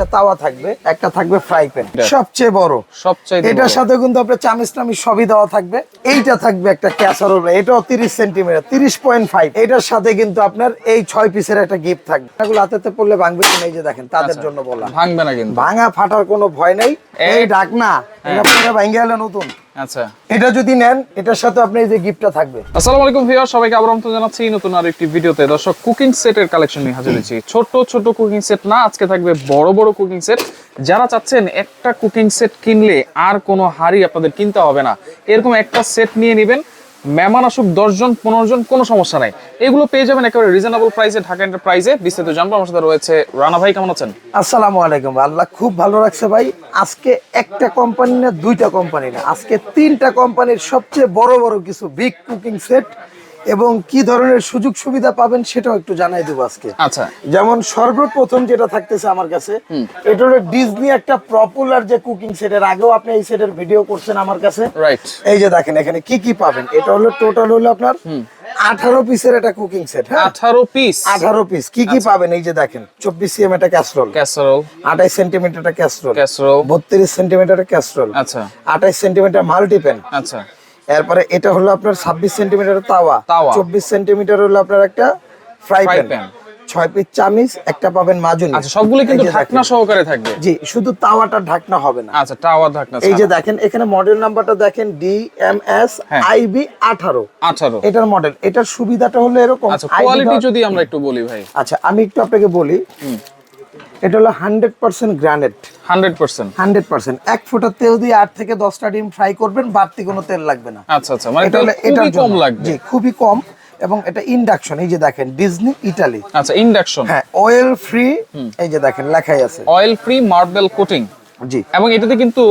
একটা তাওয়া থাকবে একটা থাকবে ফ্রাই প্যান সবচেয়ে বড়। সবচেয়ে এটার সাথে কিন্তু আপনার চামিচ টামিচ সবই দেওয়া থাকবে। এইটা থাকবে একটা ক্যাসারোল এটাও তিরিশ সেন্টিমিটার তিরিশ পয়েন্ট ফাইভ এটার সাথে কিন্তু আপনার এই ছয় পিসের একটা গিফট থাকবে। এগুলো হাতেতে পড়লে ভাঙবে কিনা এই যে দেখেন তাদের আচ্ছা। জন্য বলা ভাঙবে না কিন্তু। ভাঙা ফাটার কোনো ভয় নেই। এই- ডাক না এটা আপনারা ভাঙে গেলে নতুন। আচ্ছা। এটা যদি নেন এটার সাথে আপনি এই যে গিফটটা থাকবে। আসসালামু আলাইকুম ভিউয়ার সবাইকে আবার আমন্ত্রণ জানাচ্ছি নতুন আর একটি ভিডিওতে। দর্শক কুকিং সেটের কালেকশন নিয়ে হাজির হয়েছি। ছোট ছোট কুকিং সেট না আজকে থাকবে বড় বড় কুকিং সেট যারা চাচ্ছেন একটা কুকিং সেট কিনলে আর কোনো হাড়ি আপনাদের কিনতে হবে না। এরকম একটা সেট নিয়ে নেবেন। মেহমান আসুক দশজন পনেরো জন, কোনো সমস্যা নাই। এগুলো পেয়ে যাবেন একেবারে রিজনেবল প্রাইসে ঢাকা এন্টারপ্রাইজে বিস্তারিত জানব, আমার সাথে রয়েছে রানা ভাই, কেমন আছেন? আসসালামু আলাইকুম আল্লাহ খুব ভালো রাখছে ভাই। আজকে একটা কোম্পানি না, দুইটা কোম্পানি না। আজকে তিনটা কোম্পানির সবচেয়ে বড় বড় কিছু বিগ কুকিং সেট এবং কি ধরনের সুযোগ সুবিধা পাবেন সেটাও একটু জানাই দেবো আজকে। আচ্ছা। যেমন সর্বপ্রথম যেটা থাকতেছে আমার কাছে এটা হলো ডিজনি একটা পপুলার যে কুকিং সেটের আগেও আপনি এই সেটের ভিডিও করছেন আমার কাছে। রাইট এই যে দেখেন এখানে কি কি পাবেন? এটা হলো টোটাল হলো আপনার আঠারো পিসের একটা কুকিং সেট হ্যাঁ? আঠারো পিস আঠারো পিস কি কি পাবেন? এই যে দেখেন চব্বিশ সিএম একটা ক্যাসরোল ক্যাসারোল আঠাইশ সেন্টিমিটার একটা ক্যাসরোল ক্যাসারোল বত্রিশ সেন্টিমিটার ক্যাসরোল আচ্ছা। আঠাইশ সেন্টিমিটার মাল্টিপেন আচ্ছা। এরপরে এটা হলো আপনার ছাব্বিশ সেন্টিমিটার তাওয়া। তাওয়া। চব্বিশ সেন্টিমিটার হলো আপনার একটা ফ্রাই প্যান ছয় পিস চামিচ একটা পাবেন মাজুনি। আচ্ছা সবগুলো কিন্তু ঢাকনা সহকারে থাকবে। জি শুধু তাওয়াটা ঢাকনা হবে না। আচ্ছা টাওয়ার ঢাকনা এই যে দেখেন এখানে মডেল নাম্বারটা দেখেন ডি এম এস হ্যাঁ। আইবি আঠারো। আঠারো। এটার মডেল এটার সুবিধাটা হলো এরকম আচ্ছা কোয়ালিটি যদি আমরা একটু বলি ভাই। আচ্ছা আমি একটু আপনাকে বলি। এটা হলো hundred percent granite hundred percent. Hundred percent. এক ফোঁটা তেল দিয়ে আট থেকে দশটা ডিম ফ্রাই করবেন বাড়তি কোনো তেল লাগবে না। আচ্ছা আচ্ছা মানে এটা খুবই কম লাগবে। জি খুবই কম। এবং এটা ইন্ডাকশন এই যে দেখেন ডিজনি ইটালি। আচ্ছা ইন্ডাকশন। হ্যাঁ অয়েল ফ্রি এই যে দেখেন লেখাই আছে। অয়েল ফ্রি মার্বেল কোটিং জি। এবং এটাতে কিন্তু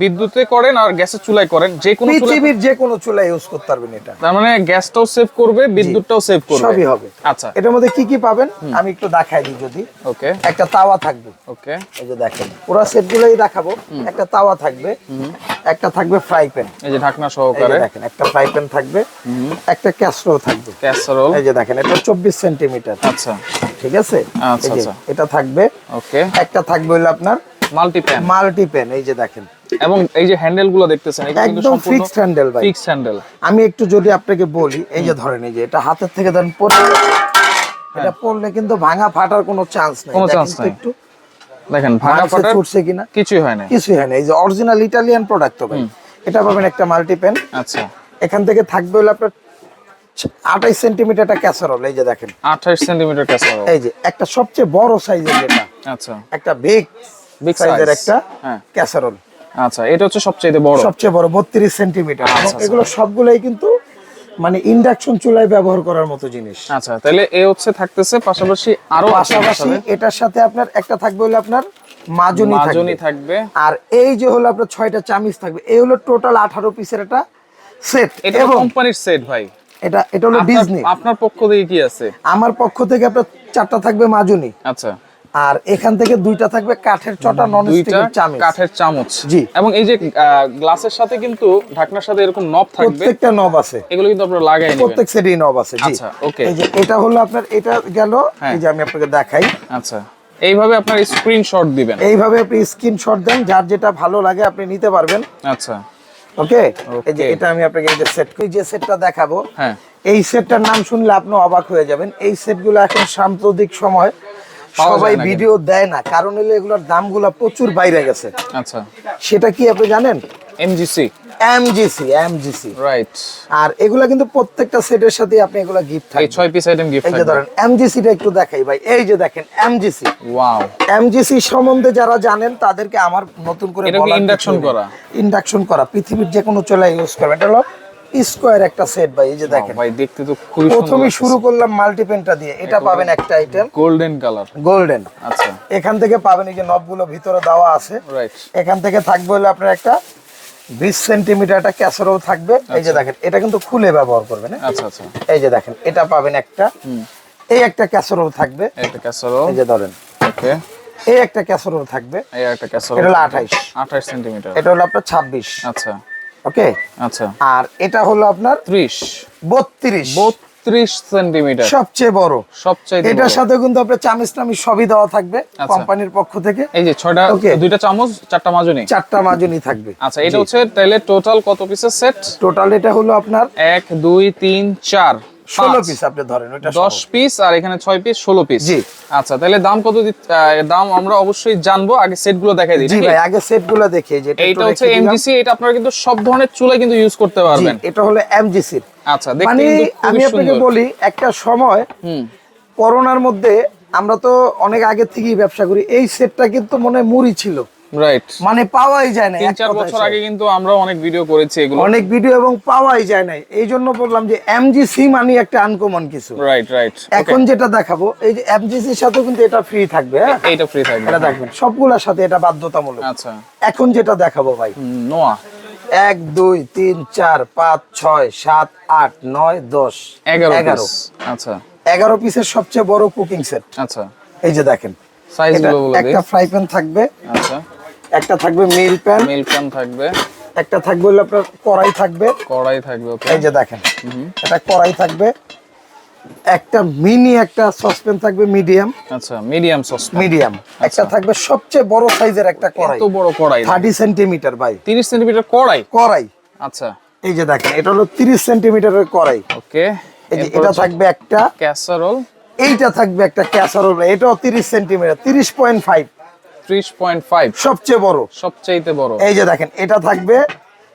বিদ্যুতে করেন আর গ্যাসের চুলায় করেন যে কোনো চুলায় পৃথিবীর যে কোনো চুলা ইউজ করতে পারবেন এটা। তার মানে গ্যাসটাও সেভ করবে বিদ্যুৎটাও সেভ করবে। সবই হবে। আচ্ছা। এটার মধ্যে কি কি পাবেন? আমি একটু দেখাই দিই যদি। ওকে। একটা তাওয়া থাকবে। ওকে। এই যে দেখেন পুরো সেটগুলোই দেখাবো। একটা তাওয়া থাকবে। একটা থাকবে ফ্রাই প্যান এই যে ঢাকনা সহকারে। দেখেন একটা ফ্রাই প্যান থাকবে। একটা ক্যাসরোল থাকবে। ক্যাসারোল এই যে দেখেন এটা চব্বিশ সেন্টিমিটার আচ্ছা। ঠিক আছে? আচ্ছা, আচ্ছা। এটা থাকবে। ওকে। একটা থাকবে হলো আপনার মাল্টি প্যান মাল্টি প্যান এই যে দেখেন। এবং এই যে হ্যান্ডেলগুলো দেখতেছেন একদম ফিক্সড হ্যান্ডেল ভাই। ফিক্সড হ্যান্ডেল আমি একটু যদি আপনাকে বলি এই যে ধরেন এই যে এটা হাতের থেকে ধরেন পড়ে এটা পড়লে কিন্তু ভাঙা ফাটার কোনো চান্স নেই। কোনো তো নাই। একটু। দেখেন ভাঙা ছুটছে কিনা? কিছুই হয় না কিছুই হয় না এই যে অরিজিনাল ইটালিয়ান প্রোডাক্ট তো ভাই। এটা পাবেন একটা মাল্টি প্যান আচ্ছা। এখান থেকে থাকবে হলো আপনার আঠাইশ সেন্টিমিটার একটা ক্যাসারোল এই যে দেখেন। আঠাশ সেন্টিমিটার ক্যাসারোল এই যে একটা সবচেয়ে বড় সাইজের যেটা। আচ্ছা। একটা বিগ বিগ সাইজের একটা ক্যাসারোল আচ্ছা এটা হচ্ছে সবচেয়ে বড়। সবচেয়ে বড় আচ্ছা, আচ্ছা। এগুলো সবগুলোই কিন্তু মানে ইন্ডাকশন চুলায় ব্যবহার করার মতো জিনিস। আচ্ছা তাহলে এ হচ্ছে থাকতেছে পাশাপাশি আরও পাশাপাশি এটার সাথে আপনার একটা থাকবে হলো আপনার মাজুনি মাজনি থাকবে। আর এই যে হলো আপনার ছয়টা চামিচ থাকবে এই হলো টোটাল আঠারো পিসের একটা সেট এটা কোম্পানির সেট ভাই। এটা এটা হলো ডিজনি আপনার পক্ষ থেকে কি আছে? আমার পক্ষ থেকে আপনার চারটা থাকবে মাজুনি। আচ্ছা। আর এখান থেকে দুইটা থাকবে কাঠের চটা নন স্টিকের চামিচ। কাঠের চামচ। জি। এবং এই যে গ্লাসের সাথে কিন্তু ঢাকনার সাথে এরকম নব থাকবে। প্রত্যেকটা নব আছে। এগুলো কিন্তু আপনারা লাগাই নেবেন। প্রত্যেক সেটই নব আছে জি। আচ্ছা, okay. এই যে এটা হলো আপনার এটা গেল হ্যাঁ। এই যে আমি আপনাকে দেখাই। আচ্ছা এইভাবে আপনার স্ক্রিনশট দিবেন। এইভাবে আপনি স্ক্রিনশট দেন যার যেটা ভালো লাগে আপনি নিতে পারবেন। আচ্ছা। ওকে এই যে এটা আমি আপনাকে এই যে সেট যে সেটটা দেখাবো হ্যাঁ। এই সেটটার নাম শুনলে আপনি অবাক হয়ে যাবেন। এই সেটগুলো এখন সাম্প্রতিক সময় সবাই ভিডিও দেয় না। কারণ হলো এগুলোর দামগুলো প্রচুর বাইরে গেছে। আচ্ছা। সেটা কি আপনি জানেন? এমজিসি এমজিসি এমজিসি রাইট আর এগুলা কিন্তু প্রত্যেকটা সেটের সাথে আপনি এগুলা গিফট এই থাকবে ছয় পিস আইটেম গিফট এই যে ধরেন এমজিসিটা একটু দেখাই ভাই। এই যে দেখেন এমজিসি ওয়াও এমজিসি সম্বন্ধে যারা জানেন তাদেরকে আমার নতুন করে কি induction করা? ইন্ডাকশন করা। পৃথিবীর যে কোনো চলে ইউজ করবে এটা হলো স্কোয়ার একটা সেট ভাই এই যে দেখেন। ভাই দেখতে তো খুবই প্রথমে শুরু করলাম মাল্টিপেনটা দিয়ে এটা পাবেন একটা আইটেম গোল্ডেন কালার গোল্ডেন আচ্ছা। এখান থেকে পাবেন এই যে নবগুলো ভিতরে দেওয়া আছে। রাইট এখান থেকে থাকবে হলো আপনার একটা বিশ সেন্টিমিটার একটা ক্যাসারোল থাকবে। এই যে দেখেন এটা কিন্তু খুলে ব্যবহার করবেন হ্যাঁ? আচ্ছা আচ্ছা। এই যে দেখেন এটা পাবেন একটা। এই একটা ক্যাসারোল থাকবে। একটা ক্যাসারোল এই যে ধরেন। ওকে। এই একটা ক্যাসারোল থাকবে। এই একটা ক্যাসারোল এটা হলো 28 28 সেন্টিমিটার এটা হলো আপনার ছাব্বিশ। আচ্ছা। ওকে? আচ্ছা। আর এটা হলো আপনার 30 বত্রিশ। বত্রিশ সেন্টিমিটার। সবচেয়ে বড়। সবচেয়ে এটার সাথে কিন্তু আপনার চামচ টামিচ সবই দেওয়া থাকবে আচ্ছা। কোম্পানির পক্ষ থেকে। এই যে ছয়টা. দুইটা চামচ চারটা মাজনি? চারটা মাজনি থাকবে। আচ্ছা এটা হচ্ছে তাহলে টোটাল কত পিসের সেট টোটাল এটা হলো আপনার এক দুই তিন চার। ষোলো পিস আপনি ধরেন ওইটা দশ পিস আর এখানে ছয় পিস ষোলো পিস জি। আচ্ছা তাহলে দাম কত দাম আমরা অবশ্যই জানব আগে সেটগুলো দেখাই দিই জি ভাই আগে সেটগুলো দেখে যে এটা হচ্ছে। এমজিসি এটা আপনারা কিন্তু সব ধরনের চুলায় কিন্তু ইউজ করতে পারবেন। এটা হলো এমজিসির আচ্ছা দেখতে মানে আমি আপনাকে বলি একটা সময় হুম। করোনার মধ্যে আমরা তো অনেক আগে থেকেই ব্যবসা করি এই সেটটা কিন্তু মনে হয় মুড়ি ছিল। রাইট মানে পাওয়াই যায় না তিন চার বছর আগে কিন্তু আমরা অনেক ভিডিও করেছি এগুলো। অনেক ভিডিও এবং পাওয়াই যায় না এই জন্য বললাম যে এমজিসি মানে একটা আনকমন কিছু। রাইট রাইট এখন যেটা দেখাবো এই যে এমজিসির সাথে কিন্তু এটা ফ্রি থাকবে হ্যাঁ? এইটা ফ্রি থাকবে এটা দেখবেন সবগুলোর সাথে এটা বাধ্যতামূলক। আচ্ছা। এখন যেটা দেখাবো ভাই। নোয়া এক দুই তিন চার পাঁচ ছয় সাত আট নয় দশ এগারো এগারো। আচ্ছা। এগারো পিসের সবচেয়ে বড় কুকিং সেট আচ্ছা। এই যে দেখেন সাইজ এটা গুলো বলে দিই। একটা ফ্রাই প্যান থাকবে। আচ্ছা। একটা থাকবে মিল প্যান মিল প্যান থাকবে। একটা থাকবে হলো আপনার কড়াই থাকবে। কড়াই থাকবে ওকে এই যে দেখেন এটা কড়াই থাকবে একটা মিনি একটা সসপ্যান থাকবে মিডিয়াম আচ্ছা মিডিয়াম সস মিডিয়াম একটা থাকবে সবচেয়ে বড় সাইজের একটা কড়াই। এত বড় কড়াই। থার্টি সেন্টিমিটার ভাই। 30 সেন্টিমিটার কড়াই? কড়াই। আচ্ছা। এই যে দেখেন এটা হলো তিরিশ সেন্টিমিটারের কড়াই। ওকে এই যে এটা থাকবে একটা ক্যাসারোল এইটা থাকবে একটা ক্যাসারোল এটাও তিরিশ সেন্টিমিটার তিরিশ পয়েন্ট ফাইভ 30.5 সবচেয়ে বড়। সবচাইতে বড়। এই যে দেখেন এটা থাকবে।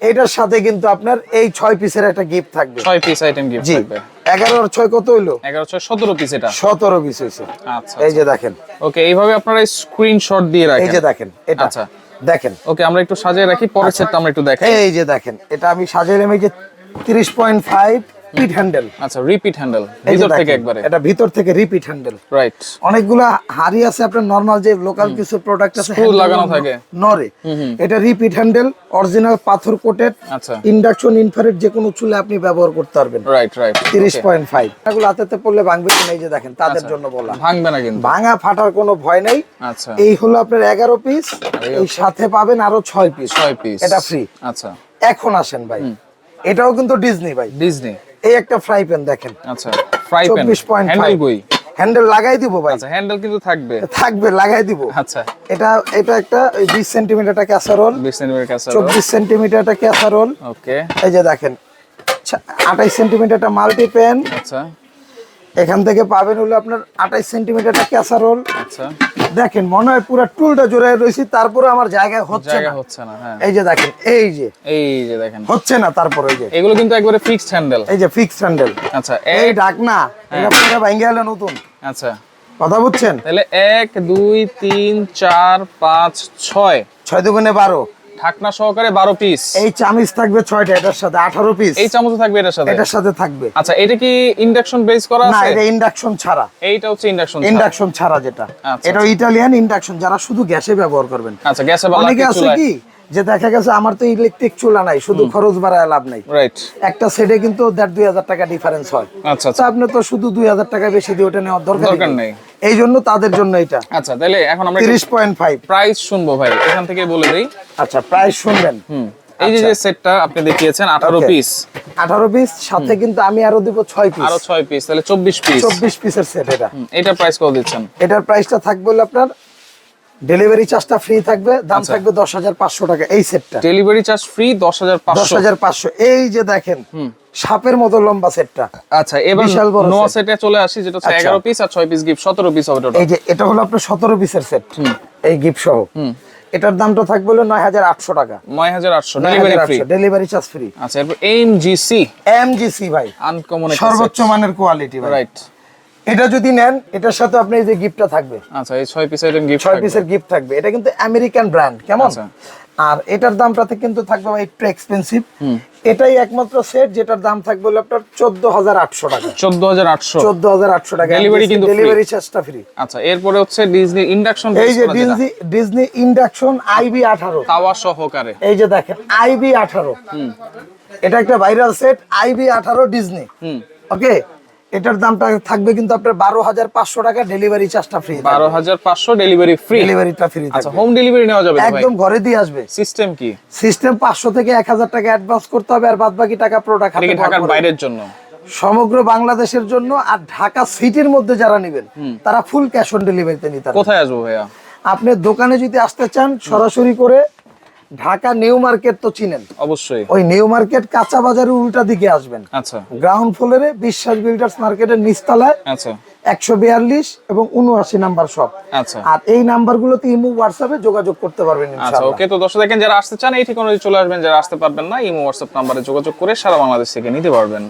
এটার সাথে কিন্তু আপনার এই ছয় পিসের একটা গিফট থাকবে। 6 পিস আইটেম গিফট থাকবে। এগারো আর ছয় কত হইল? 11 6 17 পিস এটা। সতেরো পিস হয়েছে। আচ্ছা এই যে দেখেন। ওকে এইভাবে আপনারা স্ক্রিনশট দিয়ে এই যে দেখেন এটা। আচ্ছা। দেখেন। ওকে আমরা একটু সাজিয়ে রাখি পরের সেটটা আমরা একটু দেখাই। এই যে দেখেন এটা আমি সাজাইলাম এই যে তিরিশ পয়েন্ট ফাইভ পিট হ্যান্ডেল আচ্ছা রিপিট হ্যান্ডেল ভিতর থেকে একবারে। এটা ভিতর থেকে রিপিট হ্যান্ডেল রাইট অনেকগুলা হাড়ি আছে আপনার নরমাল যে লোকাল কিছু প্রোডাক্ট আছে handle লাগানো থাকে। নরে এটা রিপিট হ্যান্ডেল অরিজিনাল পাথর কোটেড আচ্ছা। ইন্ডাকশন ইনফ্রারেড যে কোনো চুলে আপনি ব্যবহার করতে পারবেন। রাইট রাইট তিরিশ পয়েন্ট ফাইভ এগুলো হাতেতে পড়লে ভাঙবে কিনা এই যে দেখেন তাদের জন্য বলা। ভাঙবে না কিন্তু। ভাঙা ফাটার কোনো ভয় নেই। আচ্ছা। এই হলো আপনার এগারো পিস এই সাথে পাবেন আরও ছয় পিস 6 পিস এটা ফ্রি আচ্ছা। এখন আসেন ভাই। এটাও কিন্তু ডিজনি ভাই। ডিজনি এই একটা ফ্রাই প্যান দেখেন। আচ্ছা ফ্রাই প্যান চব্বিশ পয়েন্ট হ্যান্ডেল কই হ্যান্ডেল লাগাই দিব ভাই। আচ্ছা হ্যান্ডেল কিন্তু থাকবে। থাকবে লাগাই দিব। আচ্ছা। এটা এটা একটা 20 সেমি একটা ক্যাসারোল 20 সেমি ক্যাসারোল 24 সেমি একটা ক্যাসারোল ওকে এই যে দেখেন 28 সেমি একটা মাল্টি প্যান আচ্ছা। এখান থেকে পাবেন হলো আপনার আঠাইশ সেন্টিমিটার একটা ক্যাসারোল আচ্ছা। দেখেন মনে হয় পুরো টুলটা জোড়ায় রয়েছি তারপরে আমার জায়গায় হচ্ছে জায়গা না। হচ্ছে না হ্যাঁ। এই যে দেখেন এই যে। এই যে দেখেন। হচ্ছে না তারপর এই যে। এগুলো কিন্তু একবারে ফিক্সড হ্যান্ডেল এই যে ফিক্সড হ্যান্ডেল আচ্ছা এই এক ডাক না এটা পুরো ভাঙ্গে গেল নতুন। আচ্ছা। কথা বুঝছেন? তাহলে এক দুই তিন চার পাঁচ ছয়। ছয় দুগুণে বারো। ঢাকনা সহকারে বারো পিস এই চামচ থাকবে ছয়টা এটার সাথে আঠারো পিস এই চামচ থাকবে এটার সাথে? এটার সাথে থাকবে। আচ্ছা এটা কি ইন্ডাকশন বেস করা না আছে? এটা ইন্ডাকশন ছাড়া। এইটা হচ্ছে ইন্ডাকশন ইন্ডাকশন ছাড়া যেটা। আচ্ছা, এটা ইটালিয়ান ইন্ডাকশন যারা শুধু গ্যাসে ব্যবহার করবেন। আচ্ছা গ্যাসে ব্যবহার অনেকে আছে কি যে দেখা গেছে আমার তো ইলেকট্রিক চুলা নাই শুধু খরচ বাড়ায় লাভ নাই। রাইট একটা সেটে কিন্তু দেড় দুই হাজার টাকা ডিফারেন্স হয়। আচ্ছা আচ্ছা। আপনি তো শুধু দুই হাজার টাকা বেশি দিয়ে ওটা নেওয়ার দরকার দরকার নেই। এই জন্য তাদের জন্য এটা। আচ্ছা তাহলে এখন আমরা তিরিশ পয়েন্ট ফাইভ প্রাইস শুনব ভাই এখান থেকে বলে দিই। আচ্ছা প্রাইস শুনবেন। হুম এই যে সেটটা আপনি দেখিয়েছেন আঠারো Okay. পিস আঠারো পিস সাথে কিন্তু আমি আরও দিব ছয় পিস আরও ছয় পিস তাহলে চব্বিশ পিস চব্বিশ পিসের সেট এটা। এটা প্রাইস কত দিচ্ছেন? এটার প্রাইসটা থাকবে আপনার ডেলিভারি চার্জটা ফ্রি থাকবে দাম আচ্ছা। থাকবে দশ হাজার পাঁচশো টাকা এই সেটটা ডেলিভারি চার্জ ফ্রি দশ হাজার দশ হাজার পাঁচশো। এই যে দেখেন সাপের মতো লম্বা সেটটা আচ্ছা এবার বিশাল বড় নোয়া সেটে চলে আসি যেটা হচ্ছে আচ্ছা। এগারো পিস আর ছয় পিস গিফট সতেরো পিস হবে টোটাল এই যে এটা হলো আপনার সতেরো পিসের সেট এই গিফট সহ। এটার দামটা থাকবে হলো নয় হাজার আটশো টাকা। নয় হাজার আটশো delivery free delivery charge free আচ্ছা এরপর এম জিসি এমজিসি ভাই। আনকমন সর্বোচ্চ মানের কোয়ালিটি ভাই। রাইট এটা যদি নেন এটার সাথে আপনি এই যে গিফটটা থাকবে। আচ্ছা এই ছয় পিস আইটেম গিফট ছয় পিসের গিফট থাকবে। এটা কিন্তু আমেরিকান ব্র্যান্ড কেমন? আচ্ছা। আর এটার দামটাতে কিন্তু থাকবে ভাই একটু এক্সপেন্সিভ এটাই একমাত্র সেট যেটার দাম থাকবে হলো আপনার চোদ্দ হাজার আটশো টাকা। চোদ্দ হাজার আটশো। চোদ্দ হাজার আটশো টাকা। ডেলিভারি কিন্তু। ডেলিভারি চার্জটা ফ্রি আচ্ছা এরপরে হচ্ছে ডিজনি ইন্ডাকশন এই যে ডিজনি ডিজনি ইন্ডাকশন আইবি আঠারো। তাওয়া সহকারে। এই যে দেখেন আইবি আঠারো। এটা একটা ভাইরাল সেট আইবি আঠারো ডিজনি হুম। ওকে এটার দামটা থাকবে কিন্তু আপনার বারো হাজার পাঁচশো টাকা ডেলিভারি চার্জটা ফ্রি বারো হাজার পাঁচশো ডেলিভারি ফ্রি ডেলিভারিটা ফ্রি আচ্ছা হোম ডেলিভারি নেওয়া যাবে একদম ঘরে দিয়ে আসবে। সিস্টেম কি? সিস্টেম পাঁচশো থেকে এক হাজার টাকা অ্যাডভান্স করতে হবে আর বাদ বাকি টাকা প্রোডাক্ট ঢাকার বাইরের জন্য? সমগ্র বাংলাদেশের জন্য আর ঢাকা সিটির মধ্যে যারা নেবেন তারা ফুল ক্যাশ অন ডেলিভারিতে নিতে। কোথায় আসব ভাইয়া? আপনি দোকানে যদি আসতে চান সরাসরি করে ঢাকা নিউ মার্কেট তো চিনেন? অবশ্যই। ওই নিউ মার্কেট কাঁচা বাজারের উল্টা দিকে আসবেন। আচ্ছা। গ্রাউন্ড ফ্লোরে বিশ্বাস বিল্ডার্স মার্কেটের নিচতলায় আচ্ছা। একশো বিয়াল্লিশ এবং উনআশি নাম্বার সব আচ্ছা। আর এই নাম্বারগুলোতে ইমো হোয়াটসঅ্যাপে যোগাযোগ করতে পারবেন আচ্ছা ওকে তো দর্শক দেখেন যারা আসতে চান এই ঠিকানায় চলে আসবেন। যারা আসতে পারবেন না ইমো হোয়াটসঅ্যাপ নাম্বারে যোগাযোগ করে সারা বাংলাদেশ থেকে নিতে পারবেন।